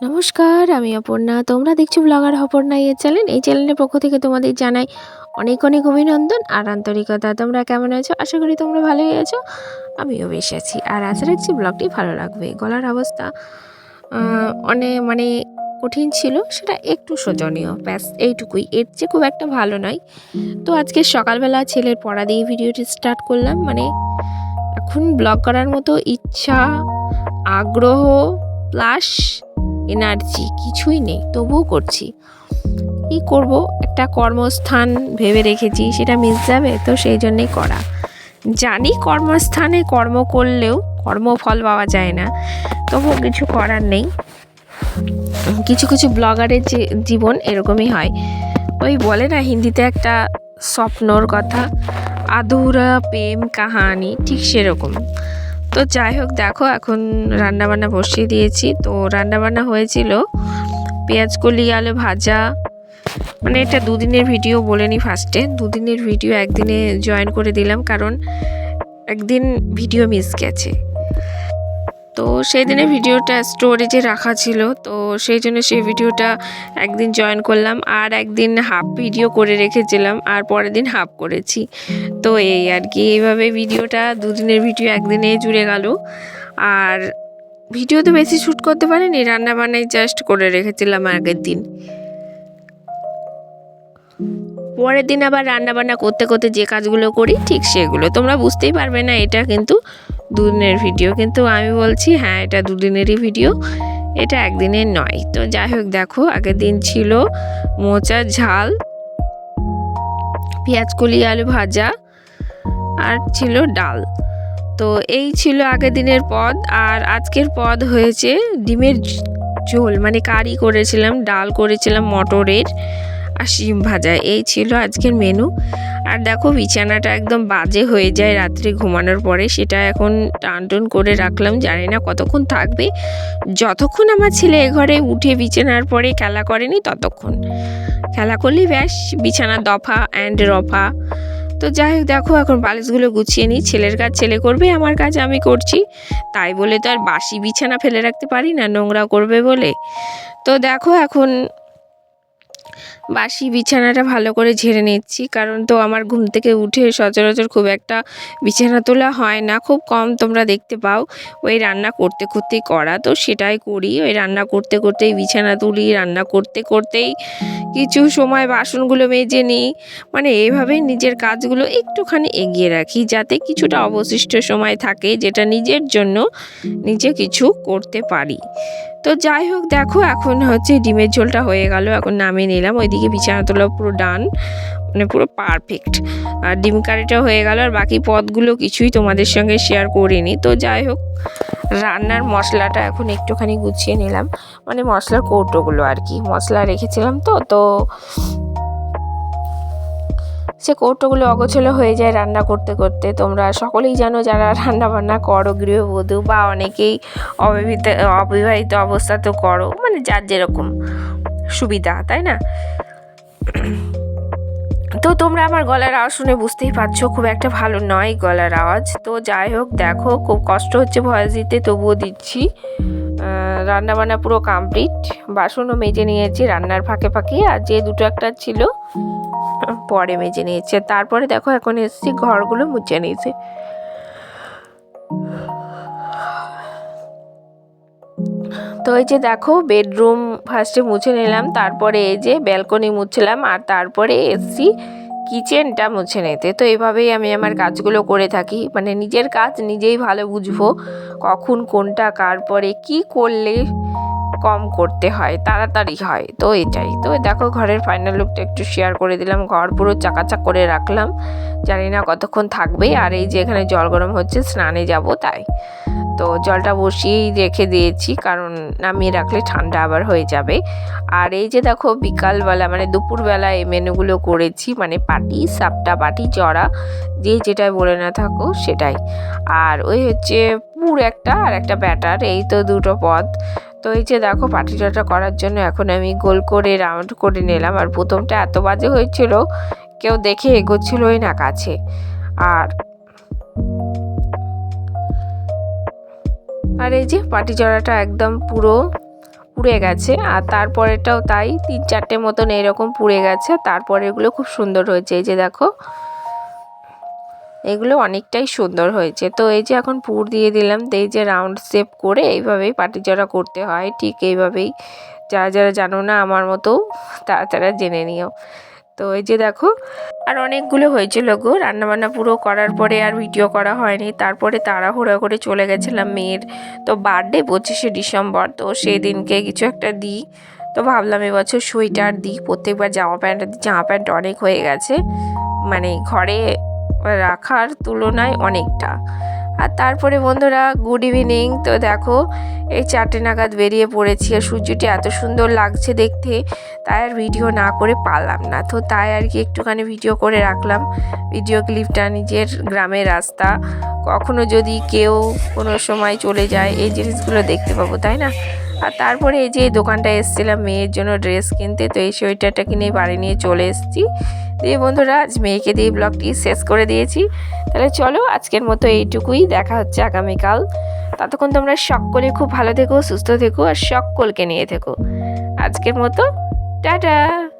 নমস্কার, আমি অপর্ণা। তোমরা দেখছ ব্লগার অপর্ণা এই চ্যানেল। এই চ্যানেলের পক্ষ থেকে তোমাদের জানাই অনেক অনেক অভিনন্দন আর আন্তরিকতা। তোমরা কেমন আছো? আশা করি তোমরা ভালোই আছো। আমিও বেশ আছি। আর আশা রাখছি ব্লগটি ভালো লাগবে। গলার অবস্থা অনেক মানে কঠিন ছিল, সেটা একটু শোচনীয়। ব্যাস, এইটুকুই। এর চেয়ে খুব একটা ভালো নয়। তো আজকে সকালবেলা ছেলের পড়া দিয়ে ভিডিওটি স্টার্ট করলাম। মানে এখন ব্লগ করার মতো ইচ্ছা, আগ্রহ, প্লাস এনার্জি কিছুই নেই, তবুও করছি। কি করব? একটা কর্মস্থান ভেবে রেখেছি, সেটা মিস যাবে, তো সেই জন্যেই করা। জানি কর্মস্থানে কর্ম করলেও কর্মফল পাওয়া যায় না, তবুও কিছু করার নেই। কিছু কিছু ব্লগারের যে জীবন এরকমই হয়। ওই বলে না, হিন্দিতে একটা স্বপ্নর কথা, আধুরা প্রেম কাহানি ঠিক সেরকম। তো যাই হোক, দেখো এখন রান্নাবান্না বসিয়ে দিয়েছি। তো রান্নাবান্না হয়েছিল পেঁয়াজ কলি, আলু ভাজা। মানে এটা দুদিনের ভিডিও বলে নি ফার্স্টে। দুদিনের ভিডিও একদিনে জয়েন করে দিলাম, কারণ একদিন ভিডিও মিস গেছে। তো সেই দিনে ভিডিওটা স্টোরেজে রাখা ছিল তো সেই জন্য সেই ভিডিওটা একদিন জয়েন করলাম আর একদিন হাফ ভিডিও করে রেখেছিলাম আর পরের দিন হাফ করেছি। তো এই আর কি এইভাবে ভিডিওটা দুদিনের ভিডিও একদিনে জুড়ে গেল। আর ভিডিও তো বেশি শ্যুট করতে পারিনি রান্না বান্নাই জাস্ট করে রেখেছিলাম আগের দিন। পরের দিন আবার রান্না বান্না করতে করতে যে কাজগুলো করি ঠিক সেগুলো। তোমরা বুঝতেই পারবে না এটা কিন্তু দুদিনের ভিডিও, কিন্তু আমি বলছি হ্যাঁ এটা দুদিনেরই ভিডিও, এটা একদিনের নয়। তো যাই হোক, দেখো, আগের দিন ছিল মোচার ঝাল, পেঁয়াজ, কলি, আলু ভাজা, আর ছিল ডাল। তো এই ছিল আগের দিনের পদ, আর আজকের পদ হয়েছে ডিমের ঝোল। মানে কারি করেছিলাম, ডাল করেছিলাম, মটরের, আর শিম ভাজা। এই ছিল আজকের মেনু আর দেখো বিছানাটা একদম বাজে হয়ে যায় রাত্রে ঘুমানোর পরে, সেটা এখন টান টুন করে রাখলাম, জানি না কতক্ষণ থাকবে। যতক্ষণ আমার ছেলে ঘরে উঠে বিছানার পরে খেলা করেনি, ততক্ষণ। খেলা করলেই ব্যাস, বিছানা দফা অ্যান্ড রফা। তো যাই হোক, দেখো এখন বালিশগুলো গুছিয়ে নিই, ছেলের কাজ ছেলে করবে, আমার কাজ আমি করছি। তাই বলে তো আর বাসি বিছানা ফেলে রাখতে পারি না নোংরা করবে বলে। তো দেখো এখন বাসি বিছানাটা ভালো করে ঝেড়ে নিচ্ছি। কারণ তো আমার ঘুম থেকে উঠে সচরাচর খুব একটা বিছানা তোলা হয় না। খুব কম তোমরা দেখতে পাও ওই রান্না করতে করতেই করা। তো সেটাই করি। ওই রান্না করতে করতেই বিছানা তুলি, রান্না করতে করতেই কিছু সময় বাসনগুলো মেজে নিই। মানে এইভাবেই নিজের কাজগুলো একটুখানি এগিয়ে রাখি যাতে কিছুটা অবশিষ্ট সময় থাকে যেটা নিজের জন্য নিজে কিছু করতে পারি। তো যাই হোক, দেখো এখন হচ্ছে ডিমের ঝোলটা হয়ে গেল। এখন নামিয়ে নিলাম। ওইদিকে বিছানা তোলা পুরো ডান মানে পুরো পারফেক্ট আর ডিম কারিটা হয়ে গেল আর বাকি পদগুলো কিছুই তোমাদের সঙ্গে শেয়ার করিনি। তো যাই হোক, রান্নার মশলাটা এখন একটুখানি গুছিয়ে নিলাম। মানে মশলার কৌটোগুলো আর কি, মশলা রেখেছিলাম তো তো সে কৌটোগুলো অগোছলো হয়ে যায় রান্না করতে করতে। তোমরা সকলেই জানো যারা রান্না বান্না করো, গৃহবধূ বা অনেকেই অবিবাহিত অবিবাহিত অবস্থাতেও করো মানে যার যেরকম সুবিধা, তাই না? তো তোমরা আমার গলার আওয়াজ শুনে বুঝতেই পারছ, খুব একটা ভালো নয় গলার আওয়াজ। তো যাই হোক, দেখো, খুব কষ্ট হচ্ছে ভয়েস দিতে, তবুও দিচ্ছি। রান্নাবান্না পুরো কমপ্লিট বাসনও মেজে নিয়েছি, রান্নার ফাঁকে ফাঁকে, আর যে দুটো একটা ছিল, পরে মেজে নিয়েছে। তারপরে দেখো, এখন এসেছি, ঘরগুলো মুছে নিয়েছে। তো এই যে দেখো বেডরুম ফার্স্টে মুছে নিলাম, তারপরে এই যে ব্যালকনি মুছলাম, আর তারপরে এসছি কিচেনটা মুছে নিতে। তো এভাবেই আমি আমার কাজগুলো করে থাকি। মানে নিজের কাজ নিজেই ভালো বুঝব কখন কোনটা কার পরে কি করলে কম করতে হয়, তাড়াতাড়ি হয়। তো এটাই। তো দেখো, ঘরের ফাইনাল লুকটা একটু শেয়ার করে দিলাম। ঘর পুরো চাকাচাক করে রাখলাম। জানি না কতক্ষণ থাকবে। আর এই যে এখানে জল গরম হচ্ছে, স্নানে যাব তাই। তো জলটা বসিয়েই রেখে দিয়েছি, কারণ নামিয়ে রাখলে ঠান্ডা আবার হয়ে যাবে। আর এই যে দেখো বিকালবেলা মানে দুপুরবেলা এই মেনুগুলো করেছি মানে পাটি, সাপটা পাটি জড়া যে যেটাই বলে না থাকো সেটাই। আর ওই হচ্ছে পুর একটা আর একটা ব্যাটার, এই তো দুটো পদ। তো এই যে দেখো পাটি পাটিটাটা করার জন্য এখন আমি গোল করে রাউন্ড করে নিলাম, আর প্রথমটা এত বাজে হয়েছিল, কেউ দেখে এগোচ্ছিলই না কাছে। আর আর এই যে পাটি জড়াটা একদম পুরো পুড়ে গেছে, আর তারপরেটাও তাই, তিন চারটে মতন এরকম পুড়ে গেছে, তারপরে এগুলো খুব সুন্দর হয়েছে, এই যে দেখো। এগুলো অনেকটাই সুন্দর হয়েছে। তো এই যে এখন পুর দিয়ে দিলাম, তো এই যে রাউন্ড শেপ করে এইভাবেই পাটি পাটিচড়া করতে হয়, ঠিক এইভাবেই। যারা যারা জানো না আমার মতো, তারা তারা জেনে নিও। তো এই যে দেখো, আর অনেকগুলো হয়েছিল গো। রান্নাবান্না পুরো করার পরে আর ভিডিও করা হয়নি। তারপরে তাড়াহুড়ো করে চলে গেছিলাম মেয়ের। তো বার্থডে পঁচিশে ডিসেম্বর, তো সেই দিনকে কিছু একটা দিই। তো ভাবলাম এবছর সোয়েটার দিই, প্রত্যেকবার জামা প্যান্ট জামা প্যান্ট অনেক হয়ে গেছে। মানে ঘরে রাখার তুলনায় অনেকটা। আর তারপরে বন্ধুরা গুড ইভিনিং তো দেখো, এই চারটে নাগাদ বেরিয়ে পড়েছি আর সূর্যটি এত সুন্দর লাগছে দেখতে, তাই আর ভিডিও না করে পারলাম না। তো তাই আর কি একটুখানি ভিডিও করে রাখলাম। ভিডিও ক্লিপটা নিজের গ্রামের রাস্তা। কখনো যদি কেউ কোনো সময় চলে যায়, এই জিনিসগুলো দেখতে পাবো, তাই না? আর তারপরে এই যে এই দোকানটায় এসেছিলাম, মেয়ের জন্য ড্রেস কিনতে। তো এই সোয়েটারটা কিনে বাড়ি নিয়ে চলে এসেছি। দিয়ে বন্ধুরা, আজ মেয়েকে দিয়ে ব্লগটি শেষ করে দিয়েছি। তাহলে চলো, আজকের মতো এইটুকুই। দেখা হচ্ছে আগামীকাল। ততক্ষণ তোমরা সকলে খুব ভালো থেকো, সুস্থ থেকো, আর সকলকে নিয়ে থেকো। আজকের মতো, টাটা!